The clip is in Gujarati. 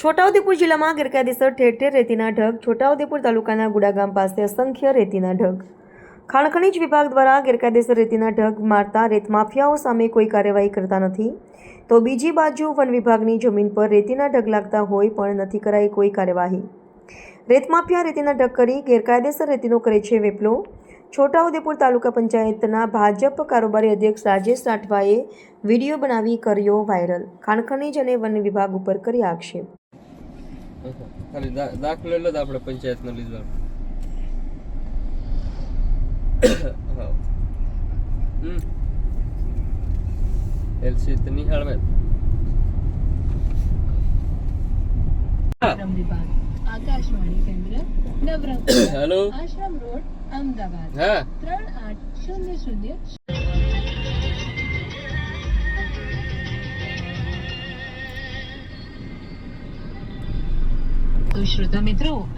છોટાઉદેપુર જિલ્લામાં ગેરકાયદેસર ઠેર ઠેર રેતીના ઢગ, છોટાઉદેપુર તાલુકાના ગુડાગામ પાસે અસંખ્ય રેતીના ઢગ. ખાણ ખનીજ વિભાગ દ્વારા ગેરકાયદેસર રેતીના ઢગ મારતા રેત માફિયાઓ સામે કોઈ કાર્યવાહી કરતા નથી. તો બીજી બાજુ વન વિભાગની જમીન પર રેતીના ઢગ લાગતા હોય પણ નથી કરાઈ કોઈ કાર્યવાહી. રેત માફિયા રેતીના ઢગ કરી ગેરકાયદેસર રેતીનો કરે છે વેપલો. છોટાઉદેપુર તાલુકા પંચાયતના ભાજપ કારોબારી અધ્યક્ષ રાજેશ રાઠવાએ વીડિયો બનાવી કર્યો વાયરલ. ખાણખનીજ અને વન વિભાગ ઉપર કરી આક્ષેપ. ખાલી દાખલો એટલે જ આપણે પંચાયતનો લીધો. એલસી તો નિહાળ મેં. હા. આશ્રમ વિભાગ આકાશવાણી કેન્દ્ર નવરંગ હેલો આશ્રમ રોડ અમદાવાદ. હા. ત્રણ આઠ શૂન્ય શૂન્ય તો શ્રોતા મિત્રો